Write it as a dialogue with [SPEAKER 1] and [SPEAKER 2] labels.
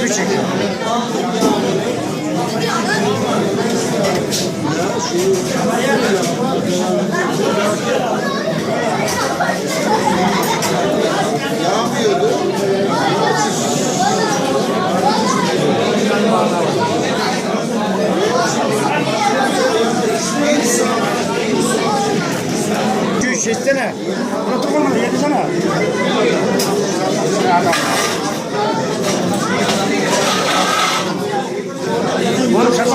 [SPEAKER 1] gibi çekiyor. Üç çeksene. Protokol mu? Yedisene. Adam. Oğlum şaka